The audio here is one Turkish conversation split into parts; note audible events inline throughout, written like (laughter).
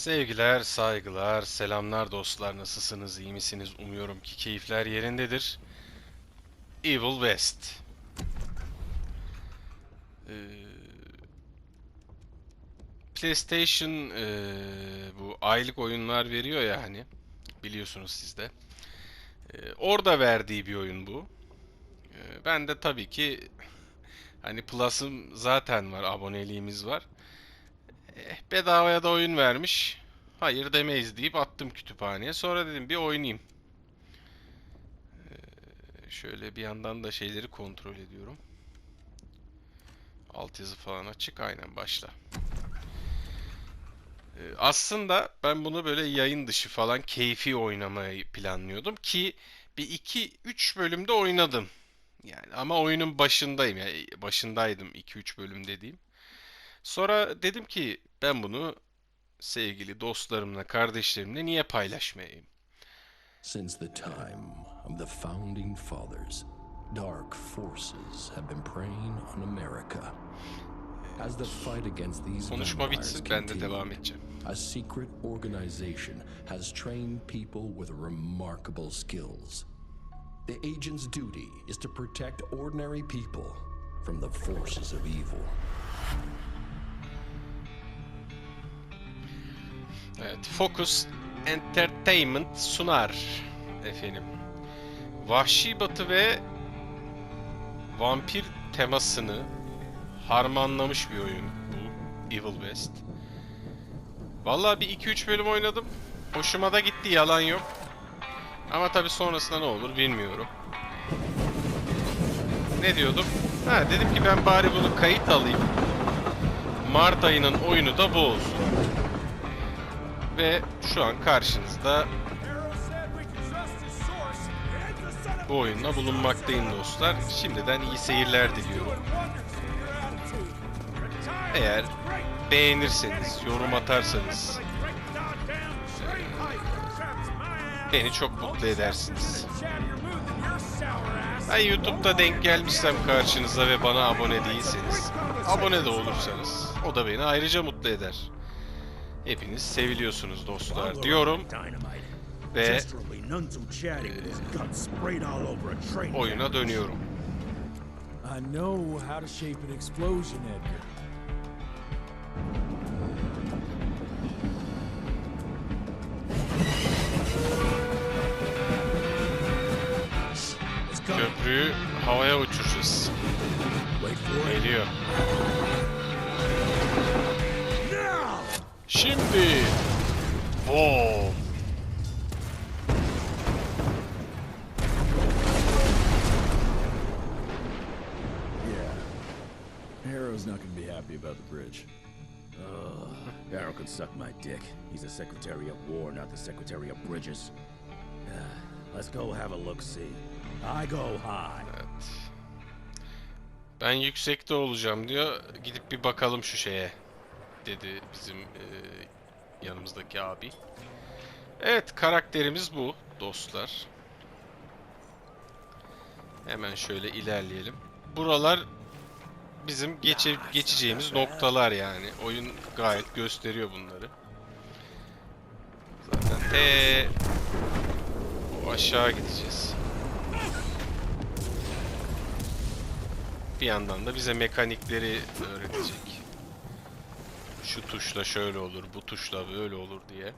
Sevgiler, saygılar, selamlar dostlar. Nasılsınız, iyi misiniz? Umuyorum ki keyifler yerindedir. Evil West. Ee, PlayStation ee, bu aylık oyunlar veriyor ya hani. Biliyorsunuz siz de. Ee, orada verdiği bir oyun bu. Ee, ben de tabii ki hani Plus'ım zaten var, aboneliğimiz var. Eh, bedavaya da oyun vermiş. Hayır demeyiz deyip attım kütüphaneye. Sonra dedim bir oynayayım. Ee, şöyle bir yandan da şeyleri kontrol ediyorum. Altyazı falan açık. Aynen başla. Ee, aslında ben bunu böyle yayın dışı falan keyfi oynamayı planlıyordum ki bir iki üç bölümde oynadım. Yani ama oyunun başındayım. Yani başındaydım 2-3 bölüm dediğim. Sonra dedim ki ben bunu sevgili dostlarımla, kardeşlerimle niye paylaşmayayım? Since the time of the founding fathers, dark forces have been preying on America. As the fight against these Konuşma bitsin ben de devam edeceğim. a secret organization has trained people with remarkable skills. The agent's duty is to protect ordinary people from the forces of evil. Evet, Focus Entertainment sunar efendim. Vahşi Batı ve vampir temasını harmanlamış bir oyun bu Evil West. Vallahi bir 2-3 bölüm oynadım. Hoşuma da gitti yalan yok. Ama tabii sonrasında ne olur bilmiyorum. Ne diyordum? Ha dedim ki ben bari bunu kayıt alayım. Mart ayının oyunu da bu olsun. Ve şu an karşınızda bu oyunla bulunmaktayım dostlar. Şimdiden iyi seyirler diliyorum. Eğer beğenirseniz, yorum atarsanız beni çok mutlu edersiniz. Ben YouTube'da denk gelmişsem karşınıza ve bana abone değilseniz, abone de olursanız o da beni ayrıca mutlu eder. Hepiniz seviliyorsunuz dostlar diyorum ve train. oyuna dönüyorum. I know how to shape an explosion, Edgar. It's coming. Köprüyü havaya uçuracağız. Geliyor. Şimdi. Boom. Yeah. Harrow's not gonna be happy about the bridge. Arrow can suck my dick. He's the Secretary of War, not the Secretary of Bridges. (sighs) Let's go have a look-see. I go high. Evet. Ben yüksekte olacağım diyor. Gidip bir bakalım şu şeye. Dedi bizim e, yanımızdaki abi. Evet karakterimiz bu dostlar. Hemen şöyle ilerleyelim. Buralar bizim geçe, geçeceğimiz noktalar yani. Oyun gayet gösteriyor bunları. Zaten te o aşağı gideceğiz. Bir yandan da bize mekanikleri öğretecek. Şu tuşla şöyle olur, bu tuşla böyle olur diye.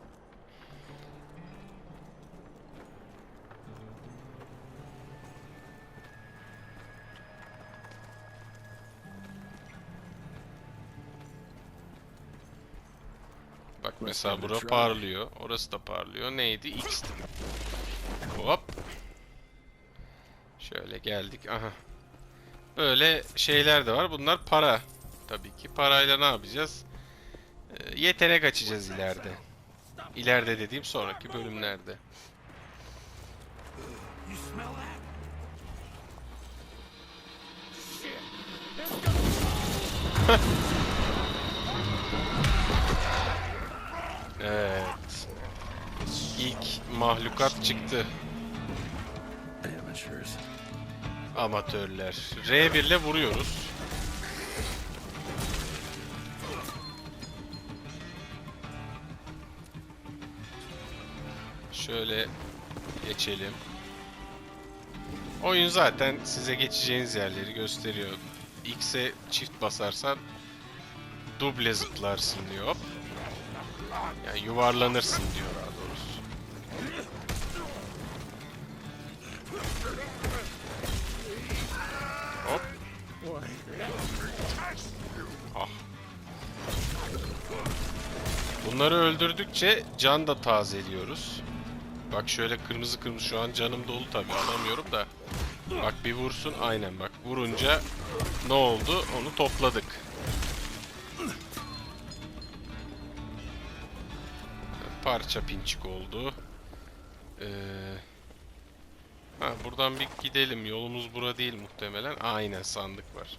Bak mesela bura parlıyor. Orası da parlıyor. Neydi? X'ti. Hop. Şöyle geldik. Aha. Böyle şeyler de var. Bunlar para. Tabii ki. Parayla ne yapacağız? Ee, yetenek açacağız ileride. İleride dediğim sonraki bölümlerde. (laughs) evet. İlk mahlukat çıktı. Amatörler. R1 ile vuruyoruz. Şöyle geçelim. Oyun zaten size geçeceğiniz yerleri gösteriyor. X'e çift basarsan duble zıplarsın diyor. Yani yuvarlanırsın diyor daha doğrusu. Hop. Ah. Bunları öldürdükçe can da tazeliyoruz. Bak şöyle kırmızı kırmızı şu an canım dolu tabi alamıyorum da. Bak bir vursun aynen bak vurunca ne oldu onu topladık. Parça pinçik oldu. Ee, ha buradan bir gidelim yolumuz bura değil muhtemelen. Aynen sandık var.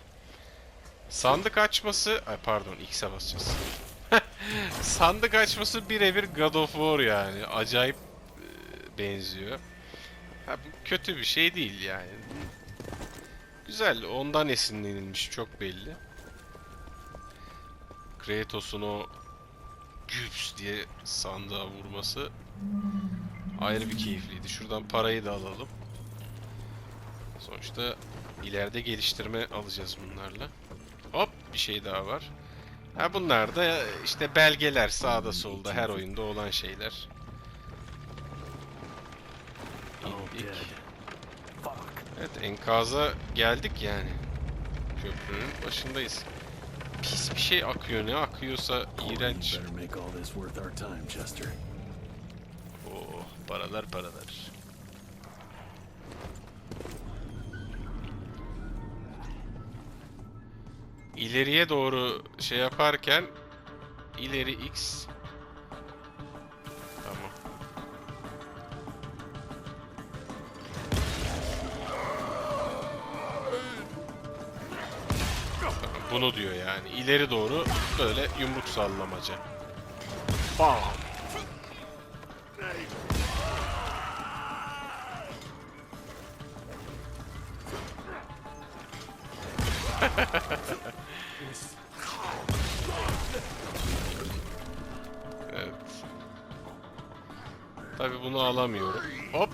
Sandık açması... Ay pardon X'e basacağız. (laughs) sandık açması birebir God of War yani. Acayip benziyor. Ha, bu kötü bir şey değil yani. Güzel. Ondan esinlenilmiş çok belli. Kratos'un o güps diye sandığa vurması ayrı bir keyifliydi. Şuradan parayı da alalım. Sonuçta ileride geliştirme alacağız bunlarla. Hop bir şey daha var. Ha bunlar da işte belgeler sağda solda her oyunda olan şeyler. Evet enkaza geldik yani. Köprünün başındayız. Pis bir şey akıyor ne akıyorsa iğrenç. Time, Chester. Oh paralar paralar. İleriye doğru şey yaparken ileri X Bunu diyor yani. İleri doğru böyle yumruk sallamaca. Bam. (laughs) Evet. Tabi bunu alamıyorum. Hop.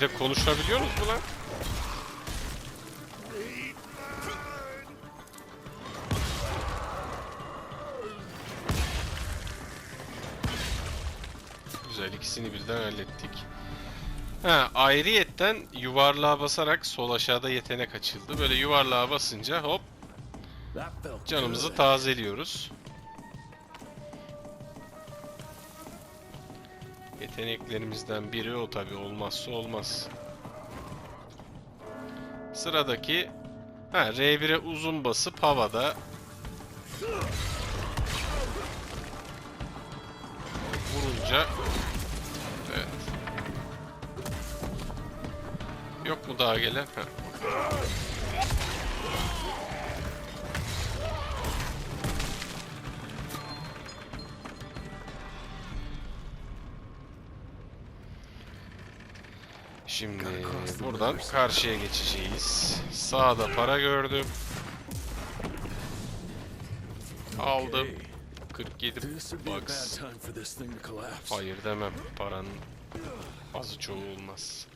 Bir de konuşabiliyor musunuz lan? Güzel ikisini birden hallettik. Ha, ayrıyetten yuvarlığa basarak sol aşağıda yetenek açıldı. Böyle yuvarlığa basınca hop canımızı tazeliyoruz. Yeteneklerimizden biri o tabi olmazsa olmaz. Sıradaki ha, R1'e uzun basıp havada vurunca evet. Yok mu daha gelen? Ha. Şimdi buradan karşıya geçeceğiz. Sağda para gördüm. Aldım. 47 This would be a bad bucks. Hayır demem. Paranın azı çoğu olmaz.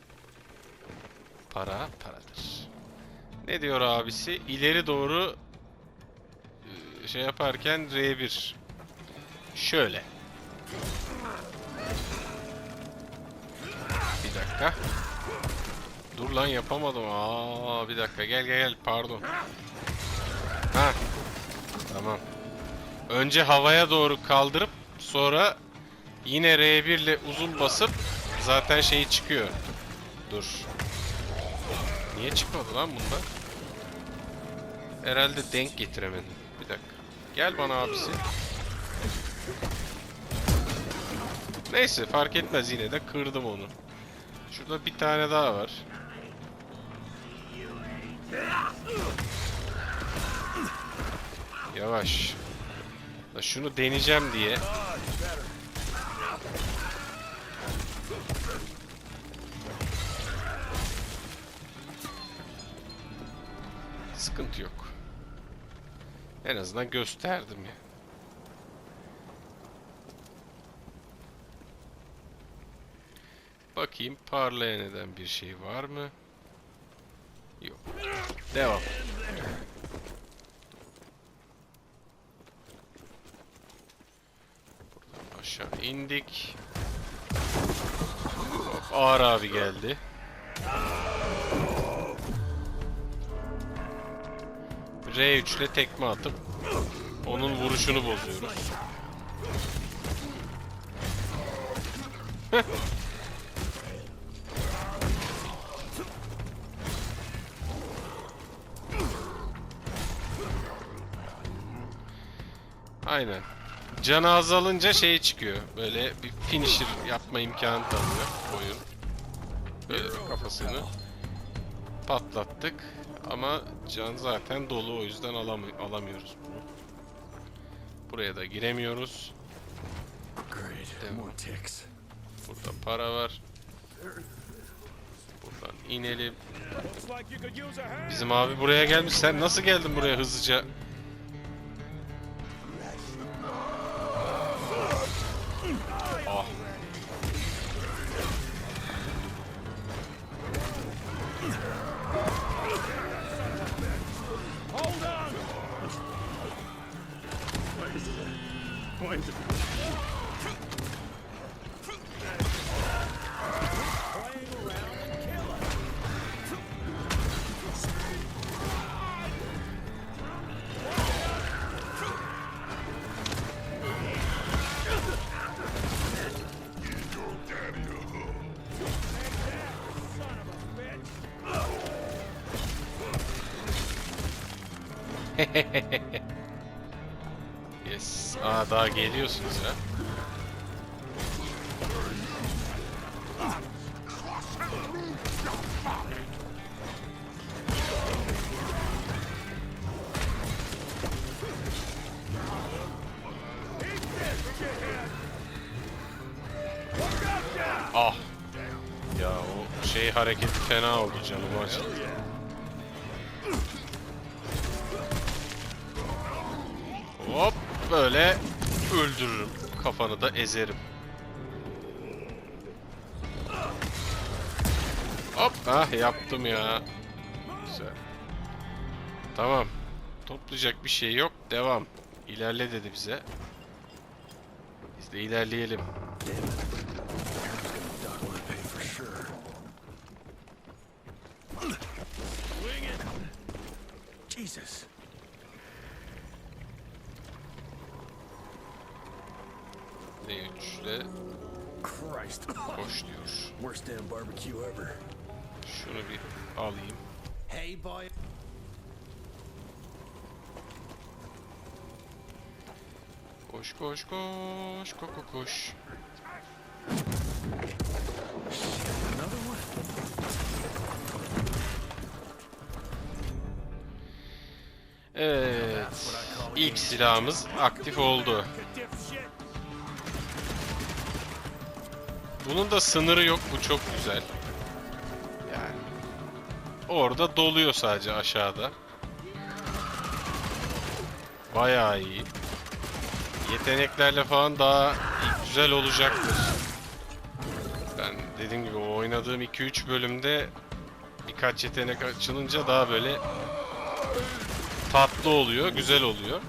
Para paradır. Ne diyor abisi? İleri doğru e, şey yaparken R1. Şöyle. Bir dakika. Dur lan yapamadım. Aa bir dakika gel gel gel pardon. Ha. Tamam. Önce havaya doğru kaldırıp sonra yine R1 ile uzun basıp zaten şeyi çıkıyor. Dur. Niye çıkmadı lan bunda? Herhalde denk getiremedim. Bir dakika. Gel bana abisi. Neyse fark etmez yine de kırdım onu. Şurada bir tane daha var. Yavaş. Da şunu deneyeceğim diye. Sıkıntı yok. En azından gösterdim ya. Yani. Bakayım parlayan eden bir şey var mı? Yok. Devam. Buradan aşağı indik. Hop, Ağır abi geldi. R3 ile tekme atıp onun vuruşunu bozuyoruz. (laughs) Aynen. Canı azalınca şey çıkıyor. Böyle bir finisher yapma imkanı tanıyor oyun. Böyle kafasını patlattık. Ama can zaten dolu o yüzden alamı- alamıyoruz bunu. Buraya da giremiyoruz. Ticks. Burada para var. Buradan inelim. Bizim abi buraya gelmiş. Sen nasıl geldin buraya hızlıca? (laughs) Yes. Aa daha geliyorsunuz ya. Ah. Ya o şey hareketi fena oldu canım acıdı. Böyle öldürürüm. Kafanı da ezerim. Hop ah yaptım ya. Güzel. Tamam. Toplayacak bir şey yok. Devam. İlerle dedi bize. Biz de ilerleyelim. D3'le Christ. koş diyor. Worst damn barbecue ever. Şunu bir alayım. Hey, boy. Koş koş koş koş koş? Evet. İlk silahımız aktif oldu. Bunun da sınırı yok. Bu çok güzel. Yani orada doluyor sadece aşağıda. Bayağı iyi. Yeteneklerle falan daha güzel olacaktır. Ben dediğim gibi oynadığım 2-3 bölümde birkaç yetenek açılınca daha böyle tatlı oluyor, güzel oluyor.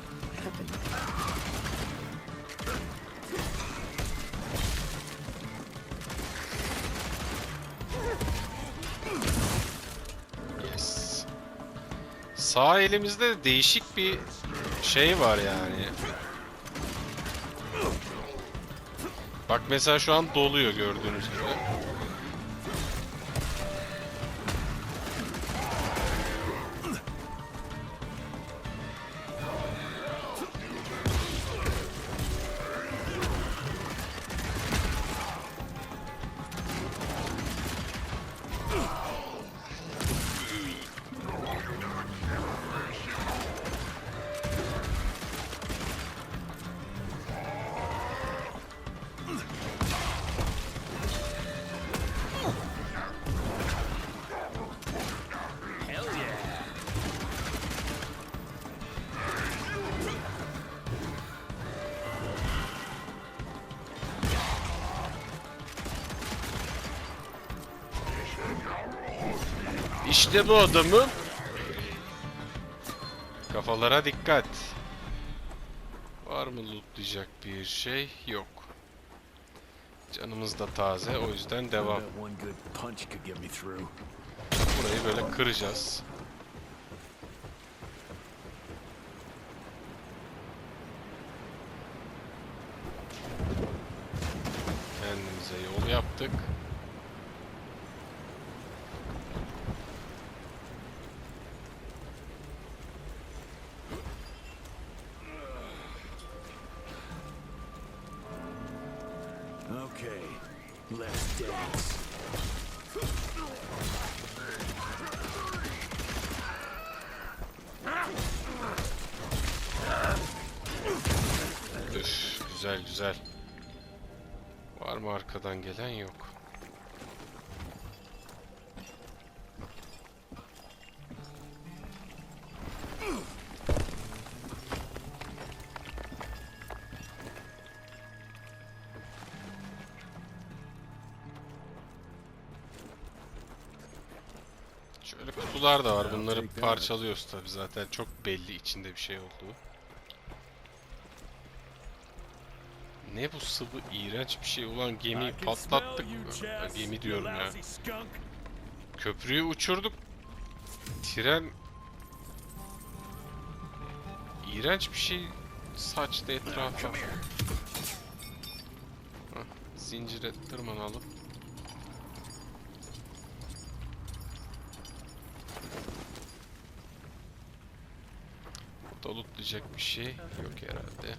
Sağ elimizde değişik bir şey var yani. Bak mesela şu an doluyor gördüğünüz gibi. İşte bu adamım. Kafalara dikkat. Var mı lootlayacak bir şey? Yok. Canımız da taze o yüzden devam. Burayı böyle kıracağız. Kendimize yol yaptık. Arkadan gelen yok. Şöyle kutular da var. Bunları parçalıyoruz tabi zaten. Çok belli içinde bir şey olduğu. Ne bu sıvı iğrenç bir şey ulan gemiyi patlattık. Ha, Gemi diyorum ya. Köprüyü uçurduk. Tren iğrenç bir şey saçtı etrafa. Zincire tırmanalım. Burada lootlayacak bir şey yok herhalde.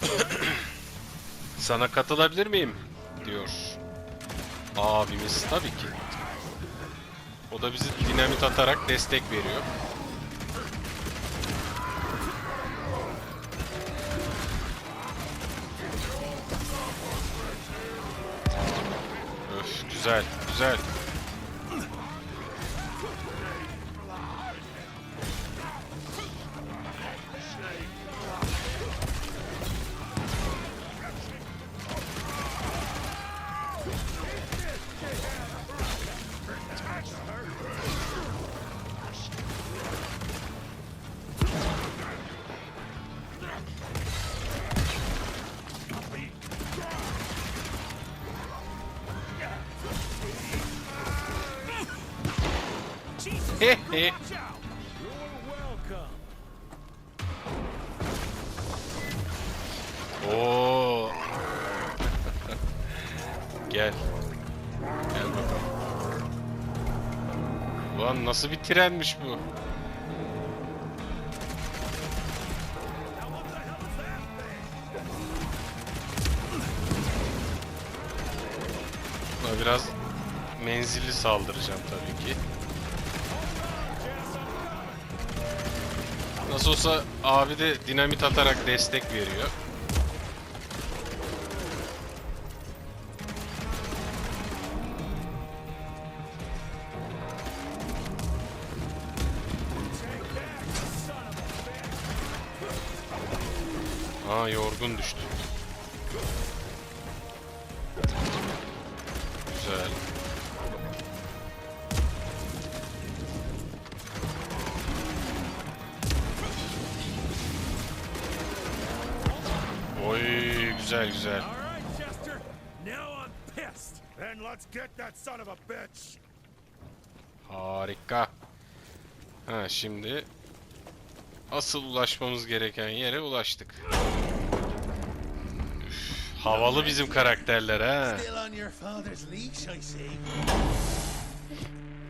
(coughs) Sana katılabilir miyim? diyor. Abimiz tabii ki. O da bizi dinamit atarak destek veriyor. Öf güzel güzel. Oo. (laughs) Gel. Gel bakalım. Ulan nasıl bir trenmiş bu? Buna biraz menzilli saldıracağım tabii ki. Nasıl olsa abi de dinamit atarak destek veriyor. Aa yorgun düştü. Güzel. A bitch. Harika. Ha şimdi asıl ulaşmamız gereken yere ulaştık. Üf, havalı bizim karakterler ha.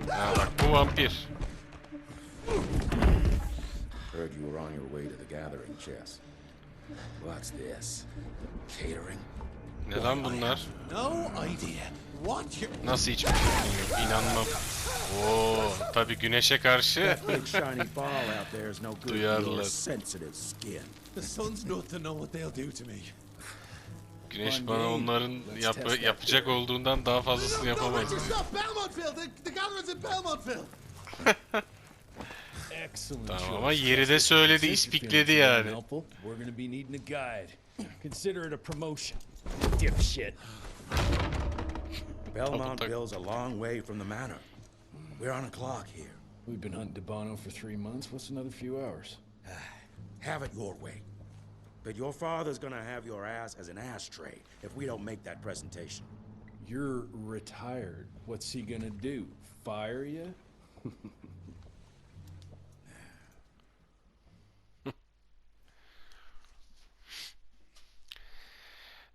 Ha bak bu vampir. Heard you were on your way to the gathering, Chess. What's this? Catering? Ne lan bunlar? No idea. What you Nasıl hiçbir fikrim yok? İnanmam. Oo, tabii güneşe karşı Duyarlı. your sensitive skin. The sun's not to know what they'll do to me. güneş bana onların yap- yapacak olduğundan daha fazlasını yapamayız. (laughs) Tamam ama yeri de söyledi, ispikledi yani. Helpful. We're gonna be needing a guide. Consider it a promotion. Dipshit. Belmontville's a long way from the manor. We're on a clock here. We've been hunting Debano for three months. What's another few hours? Ah, have it your way. But your father's gonna have your ass as an ashtray if we don't make that presentation. You're retired. What's he gonna do? Fire you? (laughs)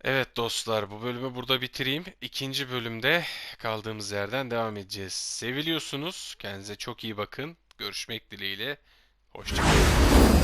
Evet dostlar bu bölümü burada bitireyim. İkinci bölümde kaldığımız yerden devam edeceğiz. Seviliyorsunuz. Kendinize çok iyi bakın. Görüşmek dileğiyle. Hoşçakalın.